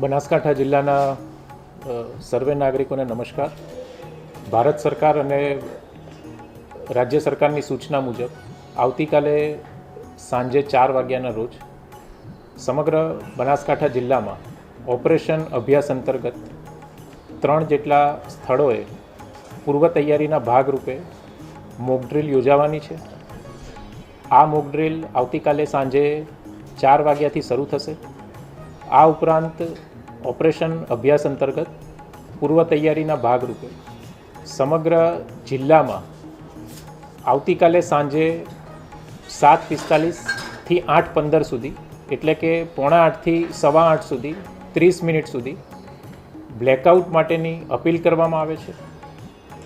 બનાસકાંઠા જિલ્લાના સર્વે નાગરિકોને નમસ્કાર. ભારત સરકાર અને રાજ્ય સરકારની સૂચના મુજબ આવતીકાલે સાંજે ચાર વાગ્યાના રોજ સમગ્ર બનાસકાંઠા જિલ્લામાં ઓપરેશન અભ્યાસ અંતર્ગત ત્રણ જેટલા સ્થળોએ પૂર્વ તૈયારીના ભાગરૂપે મોકડ્રીલ યોજાવાની છે. આ મોકડ્રીલ આવતીકાલે સાંજે ચાર વાગ્યાથી શરૂ થશે. આ ઉપરાંત ઓપરેશન અભ્યાસ અંતર્ગત પૂર્વ તૈયારીના ભાગરૂપે સમગ્ર જિલ્લામાં આવતીકાલે સાંજે સાત પિસ્તાલીસથી આઠ પંદર સુધી, એટલે કે પોણા આઠથી સવા આઠ સુધી, ત્રીસ મિનિટ સુધી બ્લેકઆઉટ માટેની અપીલ કરવામાં આવે છે.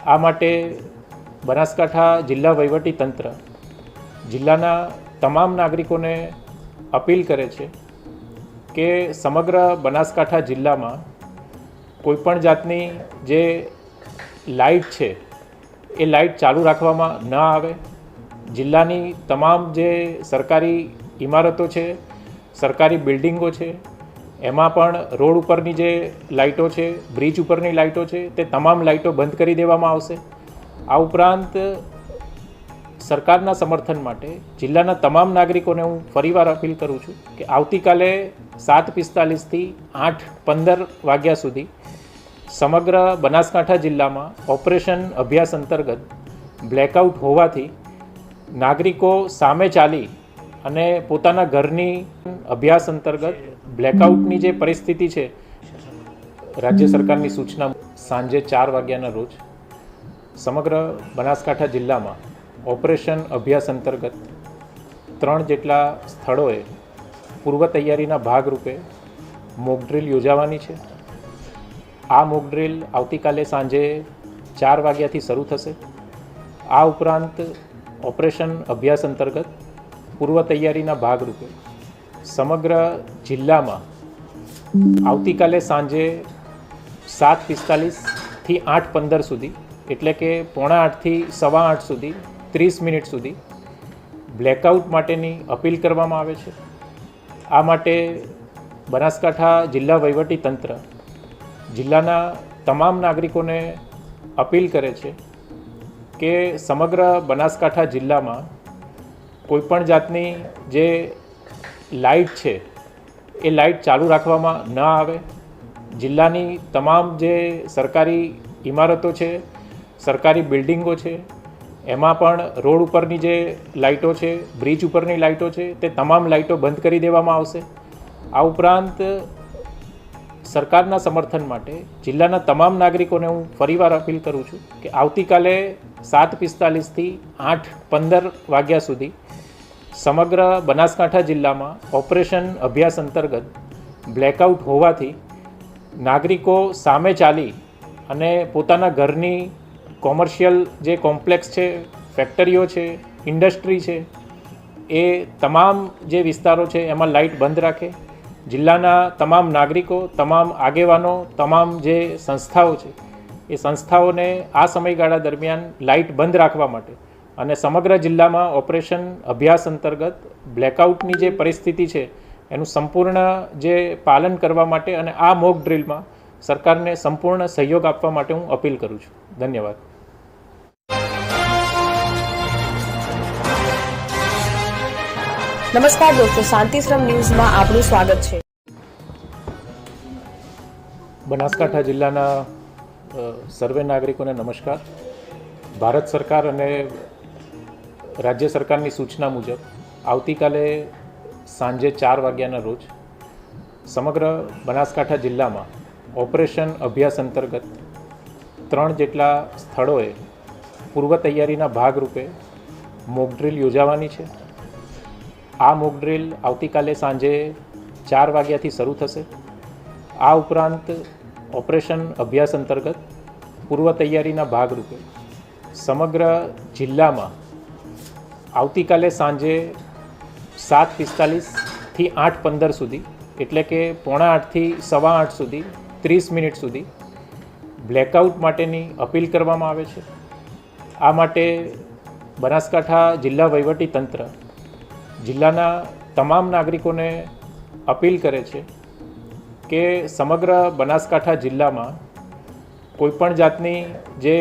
આ માટે બનાસકાંઠા જિલ્લા વહીવટી તંત્ર જિલ્લાના તમામ નાગરિકોને અપીલ કરે છે કે સમગ્ર બનાસકાંઠા જિલ્લામાં કોઈપણ જાતની જે લાઇટ છે, એ લાઇટ ચાલુ રાખવામાં ન આવે. જિલ્લાની તમામ જે સરકારી ઇમારતો છે, સરકારી બિલ્ડિંગો છે, એમાં પણ રોડ ઉપરની જે લાઇટો છે, બ્રિજ ઉપરની લાઇટો છે, તે તમામ લાઇટો બંધ કરી દેવામાં આવશે. આ ઉપરાંત સરકારના સમર્થન માટે જિલ્લાના તમામ નાગરિકોને હું ફરીવાર અપીલ કરું છું કે આવતીકાલે સાત પિસ્તાલીસથી આઠ પંદર વાગ્યા સુધી સમગ્ર બનાસકાંઠા જિલ્લામાં ઓપરેશન અભ્યાસ અંતર્ગત બ્લેકઆઉટ હોવાથી નાગરિકો સામે ચાલી અને પોતાના ઘરની અભ્યાસ અંતર્ગત બ્લેકઆઉટની જે પરિસ્થિતિ છે, રાજ્ય સરકારની સૂચના સાંજે ચાર વાગ્યાના રોજ સમગ્ર બનાસકાંઠા જિલ્લામાં ઓપરેશન અભ્યાસ અંતર્ગત ત્રણ જેટલા સ્થળોએ પૂર્વ તૈયારીના ભાગરૂપે મોક યોજાવાની છે. આ મોક ડ્રીલ આવતીકાલે સાંજે ચાર વાગ્યાથી શરૂ થશે. આ ઉપરાંત ઓપરેશન અભ્યાસ અંતર્ગત પૂર્વ તૈયારીના ભાગરૂપે સમગ્ર જિલ્લામાં આવતીકાલે સાંજે સાત પિસ્તાલીસથી આઠ પંદર સુધી, એટલે કે પોણા આઠથી સવા આઠ સુધી ત્રીસ મિનિટ સુધી બ્લેકઆઉટ માટેની અપીલ કરવામાં આવે છે. આ માટે બનાસકાંઠા જિલ્લા વહીવટી તંત્ર જિલ્લાના તમામ નાગરિકોને અપીલ કરે છે કે સમગ્ર બનાસકાંઠા જિલ્લામાં કોઈપણ જાતની જે લાઇટ છે, એ લાઇટ ચાલુ રાખવામાં ન આવે. જિલ્લાની તમામ જે સરકારી ઇમારતો છે, સરકારી બિલ્ડિંગો છે એમાં પણ રોડ ઉપરની જે લાઇટો છે, બ્રિજ ઉપરની લાઇટો છે, તે તમામ લાઇટો બંધ કરી દેવામાં આવશે. આ ઉપરાંત સરકારના સમર્થન માટે જિલ્લાના તમામ નાગરિકોને હું ફરીવાર અપીલ કરું છું કે આવતીકાલે સાત પિસ્તાલીસથી આઠ પંદર વાગ્યા સુધી સમગ્ર બનાસકાંઠા જિલ્લામાં ઓપરેશન અભ્યાસ અંતર્ગત બ્લેકઆઉટ હોવાથી નાગરિકો સામે ચાલી અને પોતાના ઘરની કોમર્શિયલ જે કોમ્પ્લેક્સ છે, ફેક્ટરીઓ છે, ઇન્ડસ્ટ્રી છે, એ તમામ જે વિસ્તારો છે, એમાં લાઇટ બંધ રાખે. જિલ્લાના તમામ નાગરિકો, તમામ આગેવાનો, તમામ જે સંસ્થાઓ છે, એ સંસ્થાઓને આ સમયગાળા દરમિયાન લાઇટ બંધ રાખવા માટે અને સમગ્ર જિલ્લામાં ઓપરેશન અભ્યાસ અંતર્ગત બ્લેકઆઉટની જે પરિસ્થિતિ છે, એનું સંપૂર્ણ જે પાલન કરવા માટે અને આ મોક ડ્રીલમાં સરકારને સંપૂર્ણ સહયોગ આપવા માટે હું અપીલ કરું છું. ધન્યવાદ. નમસ્કાર દોસ્તો, શાંતિશ્રમ ન્યૂઝમાં આપનું સ્વાગત છે. બનાસકાંઠા જિલ્લાના સર્વે નાગરિકોને નમસ્કાર. ભારત સરકાર અને રાજ્ય સરકારની સૂચના મુજબ આવતીકાલે સાંજે ચાર વાગ્યાના રોજ સમગ્ર બનાસકાંઠા જિલ્લામાં ઓપરેશન અભ્યાસ અંતર્ગત ત્રણ જેટલા સ્થળોએ પૂર્વ તૈયારીના ભાગરૂપે મોક ડ્રિલ યોજાવાની છે. આ મોક ડ્રિલ આવતીકાલે સાંજે ચાર વાગ્યાથી શરૂ થશે. આ ઉપરાંત ઓપરેશન અભ્યાસ અંતર્ગત પૂર્વ તૈયારીના ભાગરૂપે સમગ્ર જિલ્લામાં આવતીકાલે સાંજે સાત પિસ્તાલીસથી આઠ પંદર સુધી, એટલે કે પોણા આઠથી સવા આઠ સુધી, ત્રીસ મિનિટ સુધી, બ્લેકઆઉટ માટેની અપીલ કરવામાં આવે છે. આ માટે બનાસકાંઠા જિલ્લા વહીવટી તંત્ર જિલ્લાના તમામ નાગરિકોને અપીલ કરે છે કે સમગ્ર બનાસકાંઠા જિલ્લામાં કોઈપણ જાતની જે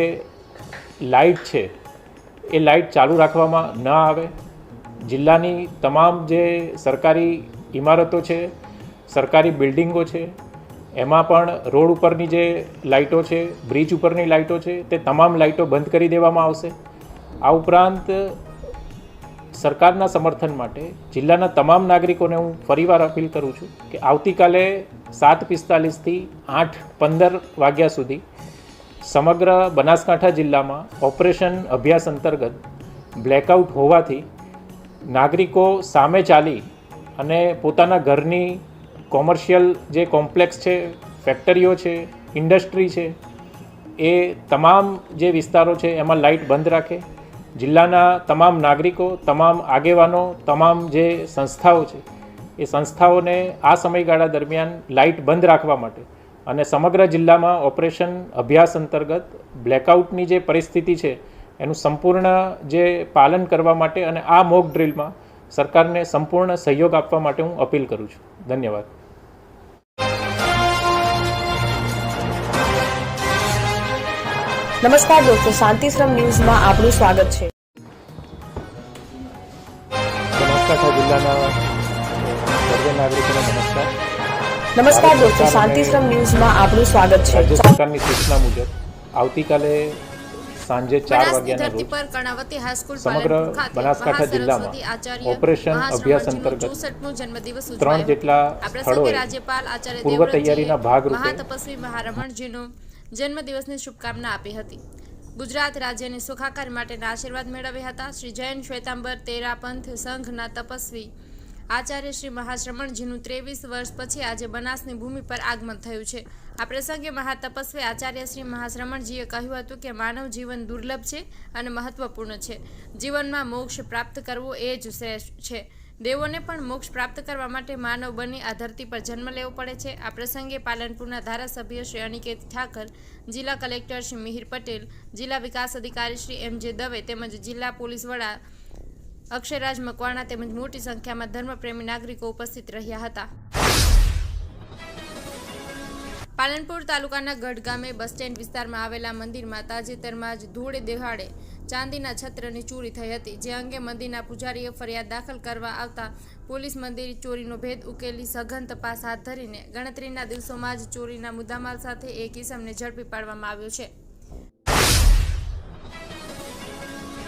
લાઇટ છે, એ લાઇટ ચાલુ રાખવામાં ન આવે. જિલ્લાની તમામ જે સરકારી ઇમારતો છે, સરકારી બિલ્ડિંગો છે એમાં પણ રોડ ઉપરની જે લાઇટો છે, બ્રિજ ઉપરની લાઇટો છે, તે તમામ લાઇટો બંધ કરી દેવામાં આવશે. આ ઉપરાંત સરકારના સમર્થન માટે જિલ્લાના તમામ નાગરિકોને હું ફરીવાર અપીલ કરું છું કે આવતીકાલે સાત પિસ્તાલીસથી આઠ પંદર વાગ્યા સુધી સમગ્ર બનાસકાંઠા જિલ્લામાં ઓપરેશન અભ્યાસ અંતર્ગત બ્લેકઆઉટ હોવાથી નાગરિકો સામે ચાલી અને પોતાના ઘરની કોમર્શિયલ જે કોમ્પ્લેક્સ છે, ફેક્ટરીઓ છે, ઇન્ડસ્ટ્રી છે, એ તમામ જે વિસ્તારો છે, એમાં લાઇટ બંધ રાખે. જિલ્લાના તમામ નાગરિકો, તમામ આગેવાનો, તમામ જે સંસ્થાઓ છે, એ સંસ્થાઓને આ સમયગાળા દરમિયાન લાઇટ બંધ રાખવા માટે અને સમગ્ર જિલ્લામાં ઓપરેશન અભ્યાસ અંતર્ગત બ્લેકઆઉટની જે પરિસ્થિતિ છે, એનું સંપૂર્ણ જે પાલન કરવા માટે અને આ મોક ડ્રિલમાં સરકારને સંપૂર્ણ સહયોગ આપવા માટે હું અપીલ કરું છું. ધન્યવાદ. નમસ્કાર દોસ્તો શાંતિશ્રમ ન્યૂઝમાં આપનું સ્વાગત છે. બનાસકાંઠા જિલ્લાના સર્વે નાગરિકોને નમસ્કાર. નમસ્કાર દોસ્તો શાંતિશ્રમ ન્યૂઝમાં આપનું સ્વાગત છે. રાજ્ય સરકારની સૂચના મુજબ આવતીકાલે સાંજે ચાર વાગ્યાના ધરતી રોજ પર કર્ણાવતી હાઈસ્કૂલ સમગ્ર બનાસકાંઠા જિલ્લામાં આચાર્ય ઓપરેશન અભ્યાસ અંતર્ગત 64મો જન્મદિવસ ત્રણ. જેટલા સ્થળોએ રાજ્યપાલ આચાર્ય પૂર્વ તૈયારીના ભાગરૂપે જન્મદિવસની શુભકામના આપી હતી. ગુજરાત રાજ્યની સુખાકાર માટેના આશીર્વાદ મેળવ્યા હતા. શ્રી જૈન શ્વેતાંબર, તેરા પંથ સંઘના તપસ્વી આચાર્ય શ્રી મહાશ્રમણજીનું ત્રેવીસ વર્ષ પછી આજે બનાસની ભૂમિ પર આગમન થયું છે. આ પ્રસંગે મહાતપસ્વી આચાર્ય શ્રી મહાશ્રમણજીએ કહ્યું હતું કે માનવ જીવન દુર્લભ છે અને મહત્વપૂર્ણ છે. જીવનમાં મોક્ષ પ્રાપ્ત કરવો એ જ શ્રેષ્ઠ છે. દેવોને પણ મોક્ષ પ્રાપ્ત કરવા માટે માનવ બની આ ધરતી પર જન્મ લેવો પડે છે. આ પ્રસંગે પાલનપુરના ધારાસભ્ય શ્રી અનિકેત ઠાકર, જિલ્લા કલેક્ટર શ્રી મિહિર પટેલ, જિલ્લા વિકાસ અધિકારી શ્રી એમ જે દવે તેમજ જિલ્લા પોલીસ વડા અક્ષયરાજ મકવાણા તેમજ મોટી સંખ્યામાં ધર્મપ્રેમી નાગરિકો ઉપસ્થિત રહ્યા હતા. પાલનપુર તાલુકાના ગઢ ગામે બસ સ્ટેન્ડ વિસ્તારમાં આવેલા મંદિરમાં તાજેતરમાં જ ધૂળે દેહાડે ચાંદીના છત્રની ચોરી થઈ હતી, જે અંગે મંદિરના પૂજારીએ ફરિયાદ દાખલ કરવા આવતા પોલીસ મંદિર ચોરીનો ભેદ ઉકેલી સઘન તપાસ હાથ ધરીને ગણતરીના દિવસોમાં જ ચોરીના મુદ્દામાલ સાથે એક કિસમને ઝડપી પાડવામાં આવ્યો છે.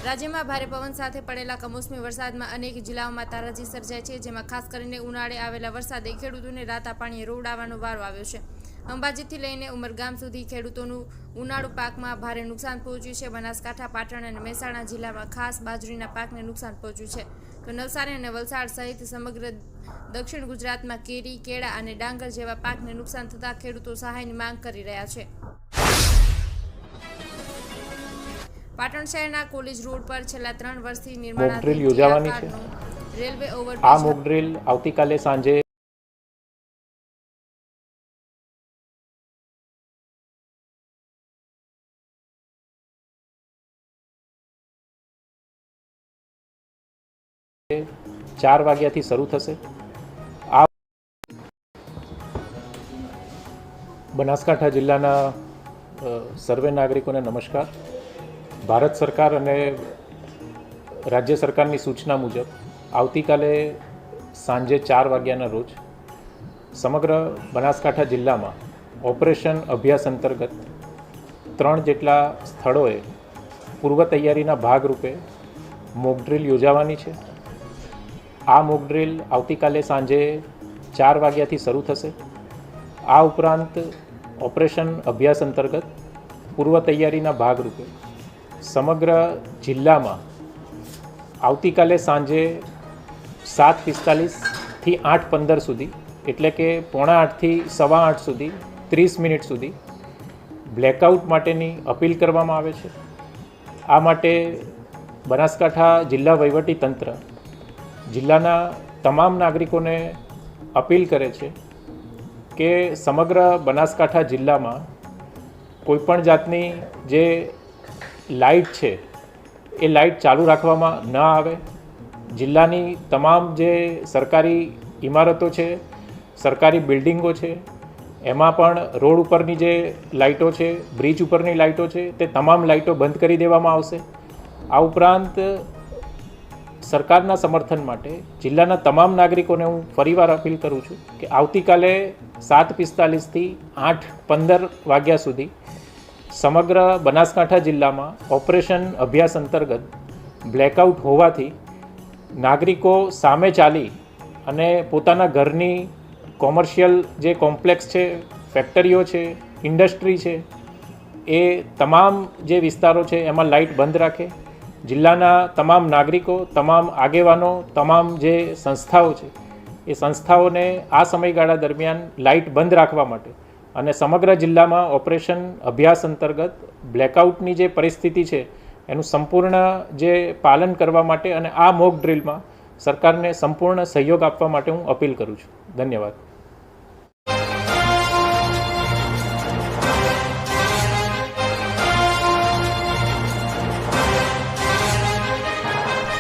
રાજ્યમાં ભારે પવન સાથે પડેલા કમોસમી વરસાદમાં અનેક જિલ્લાઓમાં તારાજી સર્જાય છે, જેમાં ખાસ કરીને ઉનાળે આવેલા વરસાદે ખેડૂતોને રાતા પાણીએ રોવડાવવાનો વારો આવ્યો છે. અંબાજીથી લઈને ઉમરગામ સુધી ખેડૂતોનું ઉનાળુ પાકમાં ભારે નુકસાન પહોંચ્યું છે. બનાસકાંઠા પાટણ અને મહેસાણા જિલ્લામાં ખાસ બાજરીના પાકને નુકસાન પહોંચ્યું છે. તો નવસારી અને વલસાડ સહિત સમગ્ર દક્ષિણ ગુજરાતમાં કેરી કેળા અને ડાંગર જેવા પાકને નુકસાન થતાં ખેડૂતો સહાયની માંગ કરી રહ્યા છે. પાટણ શહેરના કોલેજ રોડ પર છેલ્લા ત્રણ વર્ષથી નિર્માણ યોજાવાની છે. રેલવે ઓવર આ મોક ડ્રિલ આવતીકાલે સાંજે ચાર વાગ્યાથી શરૂ થશે. આ બનાસકાંઠા જિલ્લાના સર્વે નાગરિકોને નમસ્કાર. ભારત સરકાર અને રાજ્ય સરકારની સૂચના મુજબ આવતીકાલે સાંજે ચાર વાગ્યાના રોજ સમગ્ર બનાસકાંઠા જિલ્લામાં ઓપરેશન અભ્યાસ અંતર્ગત ત્રણ જેટલા સ્થળોએ પૂર્વ તૈયારીના ભાગરૂપે મોક ડ્રિલ યોજાવાની છે. આ મોક ડ્રિલ આવતીકાલે સાંજે ચાર વાગ્યાથી શરૂ થશે. આ ઉપરાંત ઓપરેશન અભ્યાસ અંતર્ગત પૂર્વ તૈયારીના ભાગરૂપે સમગ્ર જિલ્લામાં આવતીકાલે સાંજે સાત પિસ્તાલીસથી આઠ પંદર સુધી, એટલે કે પોણા આઠથી સવા આઠ સુધી, ત્રીસ મિનિટ સુધી બ્લેકઆઉટ માટેની અપીલ કરવામાં આવે છે. આ માટે બનાસકાંઠા જિલ્લા વહીવટી તંત્ર જિલ્લાના તમામ નાગરિકોને અપીલ કરે છે કે સમગ્ર બનાસકાંઠા જિલ્લામાં કોઈપણ જાતની જે લાઇટ છે, એ લાઇટ ચાલુ રાખવામાં ન આવે. જિલ્લાની તમામ જે સરકારી ઇમારતો છે, સરકારી બિલ્ડિંગો છે, એમાં પણ રોડ ઉપરની જે લાઇટો છે, બ્રિજ ઉપરની લાઇટો છે, તે તમામ લાઇટો બંધ કરી દેવામાં આવશે. આ ઉપરાંત સરકારના સમર્થન માટે જિલ્લાના તમામ નાગરિકોને હું ફરીવાર અપીલ કરું છું કે આવતીકાલે સાત પિસ્તાલીસથી આઠ પંદર વાગ્યા સુધી સમગ્ર બનાસકાંઠા જિલ્લામાં ઓપરેશન અભ્યાસ અંતર્ગત બ્લેકઆઉટ હોવાથી નાગરિકો સામે ચાલી અને પોતાના ઘરની કોમર્શિયલ જે કોમ્પ્લેક્સ છે, ફેક્ટરીઓ છે, ઇન્ડસ્ટ્રી છે, એ તમામ જે વિસ્તારો છે, એમાં લાઇટ બંધ રાખે જિલ્લાના તમામ નાગરિકો, તમામ આગેવાનો, તમામ જે સંસ્થાઓ છે, એ સંસ્થાઓને આ સમયગાળા દરમિયાન લાઇટ બંધ રાખવા માટે અને સમગ્ર જિલ્લામાં ઓપરેશન અભ્યાસ અંતર્ગત બ્લેકઆઉટની જે પરિસ્થિતિ છે, એનું સંપૂર્ણ જે પાલન કરવા માટે અને આ મોક ડ્રિલમાં સરકારને સંપૂર્ણ સહયોગ આપવા માટે હું અપીલ કરું છું. ધન્યવાદ.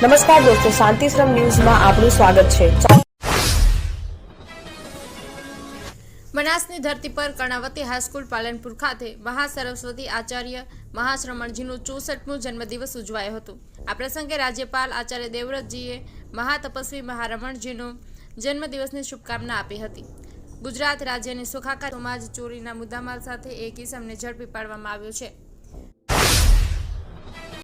નમસ્કાર દોસ્તો, શાંતિશ્રમ ન્યૂઝમાં આપનું સ્વાગત છે. બનાસની ધરતી પર કર્ણાવતી હાઈસ્કૂલ પાલનપુર ખાતે મહાસરસ્વતી આચાર્ય મહાશ્રમણજીનું ચોસઠમું જન્મદિવસ ઉજવાયો હતો. આ પ્રસંગે રાજ્યપાલ આચાર્ય દેવવ્રતજીએ મહાતપસ્વી મહારમણજીનો જન્મદિવસની શુભકામના આપી હતી. ગુજરાત રાજ્યની સુખાકાર સમાજ ચોરીના મુદ્દામાલ સાથે એક ઇસમને ઝડપી પાડવામાં આવ્યો છે.